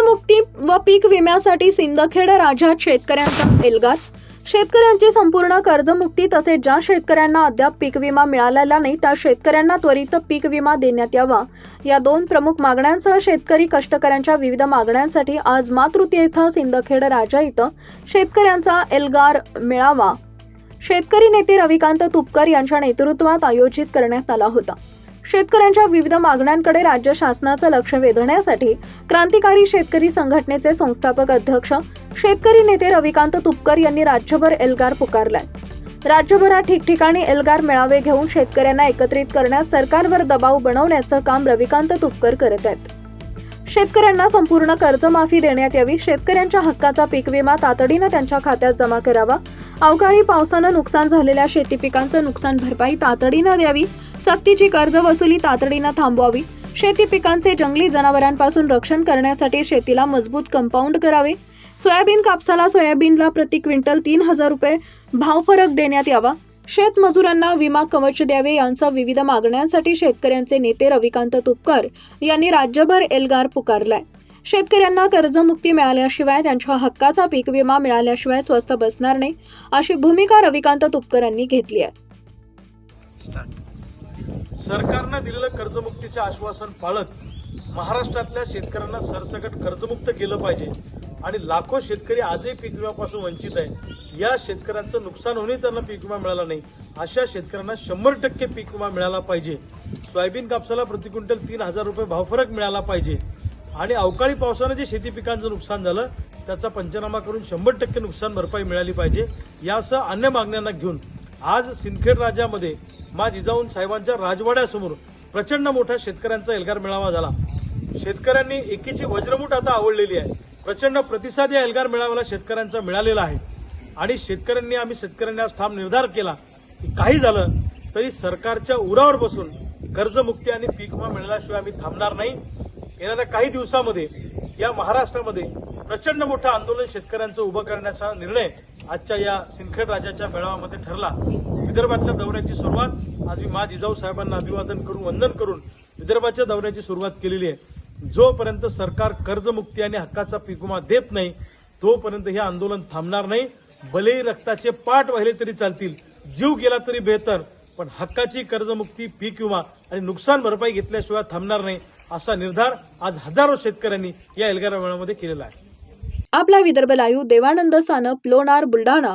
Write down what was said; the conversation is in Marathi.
व पीक विम्यासाठी सिंदखेड राज्यात शेतकऱ्यांचा एल्गार. शेतकऱ्यांची संपूर्ण कर्जमुक्ती तसेच ज्या शेतकऱ्यांना अद्याप पीक विमा मिळालेला नाही त्या शेतकऱ्यांना त्वरित पीक विमा देण्यात यावा. या दोन प्रमुख मागण्यांसह शेतकरी कष्टकऱ्यांच्या विविध मागण्यांसाठी आज मातृती इथं सिंदखेड राजा इथं शेतकऱ्यांचा एल्गार मेळावा. शेतकरी नेते रविकांत तुपकर यांच्या नेतृत्वात आयोजित करण्यात आला होता. शेतकऱ्यांच्या विविध मागण्यांकडे राज्य शासनाचं लक्ष वेधण्यासाठी क्रांतिकारी शेतकरी संघटनेचे संस्थापक अध्यक्ष शेतकरी नेते रविकांत तुपकर यांनी राज्यभर एल्गार पुकारलाय. राज्यभरात ठिकठिकाणी एल्गार मेळावे घेऊन शेतकऱ्यांना एकत्रित करण्यास सरकारवर दबाव बनवण्याचं काम रविकांत तुपकर करत आहेत. शेतकऱ्यांना संपूर्ण कर्जमाफी देण्यात यावी शेतकऱ्यांच्या हक्काचा पीक विमा तातडीनं त्यांच्या खात्यात जमा करावा अवकाळी पावसानं नुकसान झालेल्या शेती पिकांचं नुकसान भरपाई तातडीनं द्यावी सक्तीची कर्ज वसुली तातडीनं थांबवावी. शेती पिकांचे जंगली जनावरांपासून रक्षण करण्यासाठी शेतीला मजबूत कंपाऊंड करावे. सोयाबीन कापसाला सोयाबीनला प्रति क्विंटल तीन हजार रुपये भाव फरक देण्यात यावा. शेतमजुरांना विमा कवच द्यावे यांचा विविध मागण्यांसाठी शेतकऱ्यांचे नेते रविकांत तुपकर यांनी राज्यभर एल्गार पुकारलाय. शेतकऱ्यांना कर्जमुक्ती मिळाल्याशिवाय त्यांच्या हक्काचा पीक विमा मिळाल्याशिवाय स्वस्त बसणार नाही अशी भूमिका रविकांत तुपकरांनी घेतली आहे. सरकारनं दिलेलं कर्जमुक्तीचे आश्वासन पाळत महाराष्ट्रातल्या शेतकऱ्यांना सरसकट कर्जमुक्त केलं पाहिजे आणि लाखो शेतकरी आजही पीक विम्यापासून वंचित आहे या शेतकऱ्यांचं नुकसान होऊनही त्यांना पीक विमा मिळाला नाही. अशा शेतकऱ्यांना शंभर टक्के पीक विमा मिळाला पाहिजे. सोयाबीन कापसाला प्रति क्विंटल तीन हजार रुपये भावफरक मिळाला पाहिजे. आणि अवकाळी पावसानं जे शेती पिकांचं नुकसान झालं त्याचा पंचनामा करून शंभर टक्के नुकसान भरपाई मिळाली पाहिजे. यासह अन्य मागण्यांना घेऊन आज सिंदखेड राज्यामध्ये मा जिजाऊन साहेबांच्या राजवाड्यासमोर प्रचंड मोठा शेतकऱ्यांचा एल्गार मेळावा झाला. शेतकऱ्यांनी एकीची वज्रमूठ आता आवडलेली आहे. प्रचंड प्रतिसाद या एल्गार मेळाव्याला शेतकऱ्यांचा मिळालेला आहे. आणि शेतकऱ्यांनी आम्ही शेतकऱ्यांनी आज ठाम निर्धार केला की काही झालं तरी सरकारच्या उरावर बसून कर्जमुक्ती आणि पीक विमा मिळाल्याशिवाय आम्ही थांबणार नाही. येणाऱ्या काही दिवसामध्ये या महाराष्ट्रामध्ये प्रचंड मोठं आंदोलन शेतकऱ्यांचं उभं करण्याचा निर्णय आजच्या या सिंदखेड राजाच्या मेळाव्यामध्ये ठरला. विदर्भातल्या दौऱ्याची सुरुवात आज मी मा जिजाऊ साहेबांना अभिवादन करून वंदन करून विदर्भाच्या दौऱ्याची सुरुवात केलेली आहे. जोपर्यंत सरकार कर्जमुक्ती आणि हक्काचा पीक विमा देत नाही तोपर्यंत हे आंदोलन थांबणार नाही. भलेही रक्ताचे पाठ वाहिले तरी चालतील जीव गेला तरी बेहतर पण हक्काची कर्जमुक्ती पीक विमा आणि नुकसान भरपाई घेतल्याशिवाय थांबणार नाही असा निर्धार आज हजारो शेतकऱ्यांनी या एल्गार मेळाव्यामध्ये केलेला आहे. आपला विदर्भ लाईव्ह देवानंद सानप लोणार बुलढाणा.